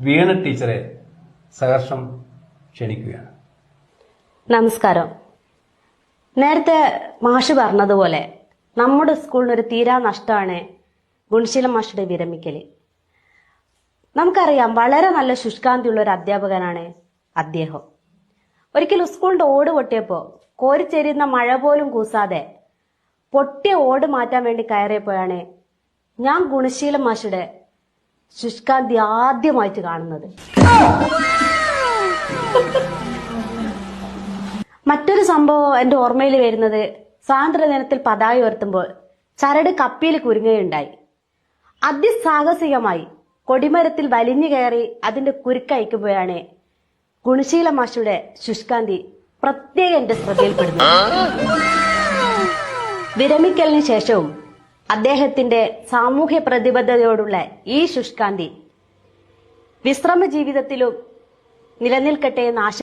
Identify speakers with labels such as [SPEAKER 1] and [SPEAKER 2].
[SPEAKER 1] വീണ ടീച്ചറെ സഹർഷം ക്ഷണിക്കുകയാണ്.
[SPEAKER 2] നമസ്കാരം. നേരത്തെ മാഷ് പറഞ്ഞതുപോലെ നമ്മുടെ സ്കൂളിനൊരു തീരാ നഷ്ടമാണ് ഗുണശീല മാഷുടെ വിരമിക്കൽ നമുക്കറിയാം വളരെ നല്ല ശുഷ്കാന്തിയുള്ള ഒരു അധ്യാപകനാണ് അദ്ദേഹം. ഒരിക്കലും സ്കൂളിന്റെ ഓട് പൊട്ടിയപ്പോ കോരിച്ചേരുന്ന മഴ പോലും കൂസാതെ പൊട്ടിയ ഓട് മാറ്റാൻ വേണ്ടി കയറിയപ്പോഴാണ് ഞാൻ ഗുണശീല മാഷുടെ ശുഷ്കാന്തി ആദ്യമായിട്ട് കാണുന്നത്. മറ്റൊരു സംഭവം എന്റെ ഓർമ്മയിൽ വരുന്നത് സ്വാതന്ത്ര്യ ദിനത്തിൽ പതാക ഉയർത്തുമ്പോൾ ചരട് കപ്പിയിൽ കുരുങ്ങുകയുണ്ടായി. അതിസാഹസികമായി കൊടിമരത്തിൽ വലിഞ്ഞു കയറി അതിന്റെ കുരുക്കയക്കുമ്പോഴാണ് ഗുണശീല മാഷയുടെ ശുഷ്കാന്തി പ്രത്യേക എന്റെ ശ്രദ്ധയിൽപ്പെടുന്നു വിരമിക്കലിന് ശേഷവും അദ്ദേഹത്തിന്റെ സാമൂഹ്യ പ്രതിബദ്ധതയോടുള്ള ഈ ശുഷ്കാന്തി വിശ്രമ ജീവിതത്തിലും നിലനിൽക്കട്ടെ എന്ന് ആശ